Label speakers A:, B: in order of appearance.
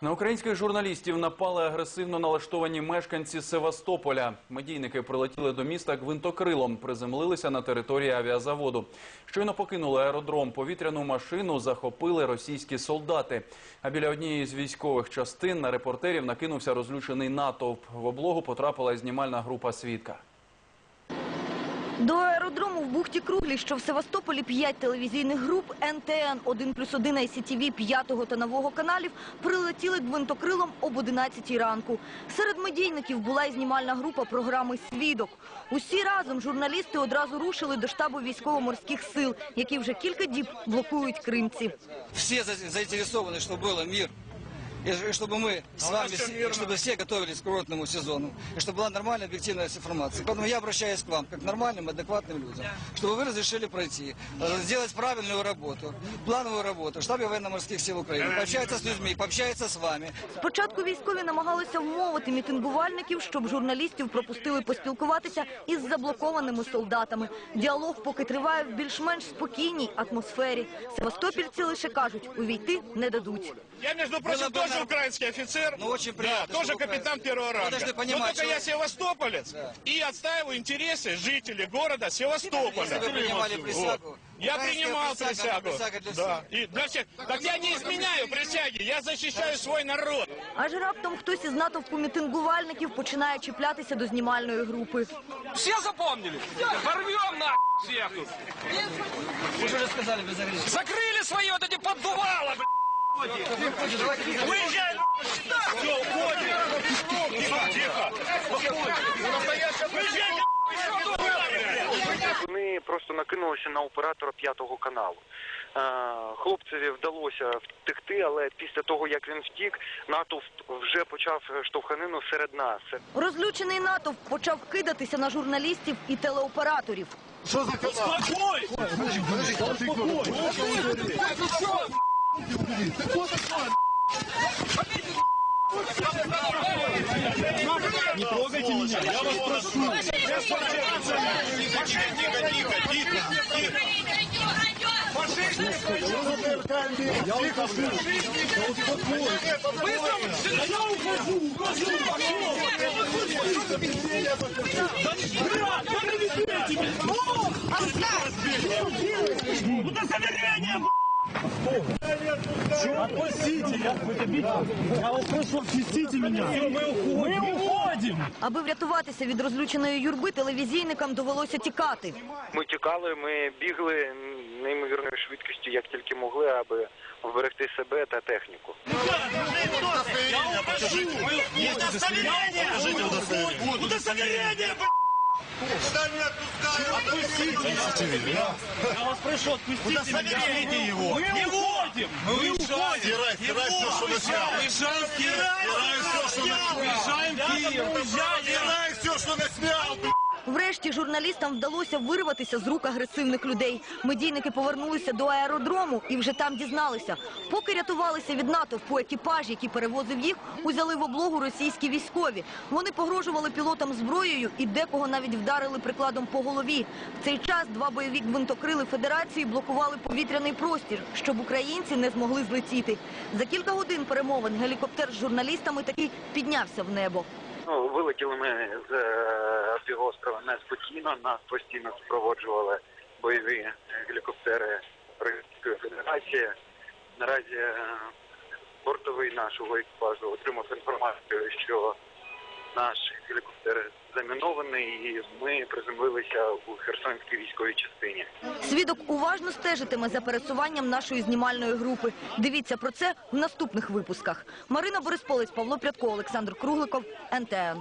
A: На українських журналістів напали агресивно налаштовані мешканці Севастополя. Медійники прилетіли до міста гвинтокрилом, приземлилися на території авіазаводу. Щойно покинули аеродром. Повітряну машину захопили російські солдати. А біля однієї з військових частин на репортерів накинувся розлючений натовп. В облогу потрапила знімальна група свідка.
B: До аеродрому в бухті Круглі, що в Севастополі, п'ять телевізійних груп НТН, 1 плюс 1 ICTV, п'ятого та нового каналів прилетіли гвинтокрилом об 11 ранку. Серед медійників була і знімальна група програми «Свідок». Усі разом журналісти одразу рушили до штабу військово-морських сил, які вже кілька діб блокують кримці.
C: все за- заинтересованы, чтобы был мир. И ж- чтобы мы с вами, все- и чтобы все готовились к курортному сезону. И чтобы была нормальная объективная информация. Поэтому я обращаюсь к вам, как к нормальным, адекватным людям. Чтобы вы разрешили пройти, э, сделать правильную работу, плановую работу в штабе военно-морских сил Украины. Пообщаться с людьми, пообщаться с вами.
B: Спочатку військові намагалися вмовити мітингувальників, щоб журналістів пропустили поспілкуватися із заблокованими солдатами. Діалог поки триває в більш-менш спокійній атмосфері. Севастопільці лише кажуть, увійти не дадуть.
D: Я, между прочим, Было бы тоже нар- украинский офицер.
C: Ну, очень приятно, Да, тоже что вы капитан
D: украинский. первого ранга. Вы должны Но понимать, только что- я севастополец Да. и отстаиваю интересы жителей города Севастополя. Если вы принимали Вот. присягу,
C: Я украинская принимал присяга, присягу. присяга для да.
D: всех. И для всех. Так я не изменяю присяги, я защищаю свой народ.
B: Аж раптом хтось із натовпу мітингувальників починає чіплятися до знімальної групи.
E: Все запомнили? Порвем на всех тут.
C: Вы же уже сказали без ограничений.
E: Закрыли свои вот эти поддувала,
C: Все.
D: Тихо, тихо.
F: Вони просто накинулися на оператора п'ятого каналу. Е, Хлопцеві вдалося втекти, але після того, як він втік, натовп вже почав штовханину серед нас.
B: Розлючений натовп почав кидатися на журналістів і телеоператорів.
D: Не
E: трогайте меня, я вас прошу. Тихо,
D: тихо, тихо, тихо.
G: Я ухожу.
E: Я ухожу. Я ухожу.
B: Аби врятуватися від розлюченої юрби, телевізійникам довелося тікати.
F: Ми тікали, ми бігли неймовірною швидкістю, як тільки могли, аби вберегти себе та техніку.
E: Отпустите меня. Я вас прошу, отпустите меня. Его. Мы не уходим. Мы уходим. Стирай, стирай все, что начал. Уезжаем в Киев. Стирай все, что начал. Уезжаем в Киев. Стирай
G: все, что наснял, блядь.
B: Врешті журналістам вдалося вирватися з рук агресивних людей. Медійники повернулися до аеродрому і вже там дізналися. Поки рятувалися від натовпу екіпаж, який перевозив їх, узяли в облогу російські військові. Вони погрожували пілотам зброєю і декого навіть вдарили прикладом по голові. В цей час два бойові гвинтокрили Федерації блокували повітряний простір, щоб українці не змогли злетіти. За кілька годин перемовин гелікоптер з журналістами таки піднявся в небо.
F: Ну, вилетіли ми з е, півострова неспокійно, нас постійно супроводжували бойові гелікоптери Російської Федерації. Наразі е, бортовий нашого екіпажу отримав інформацію, що наш гелікоптер замінований, і ми приземлилися у Херсонській військовій частині.
B: Свідок уважно стежитиме за пересуванням нашої знімальної групи. Дивіться про це в наступних випусках. Марина Борисполець, Павло Прядко, Олександр Кругликов, НТН.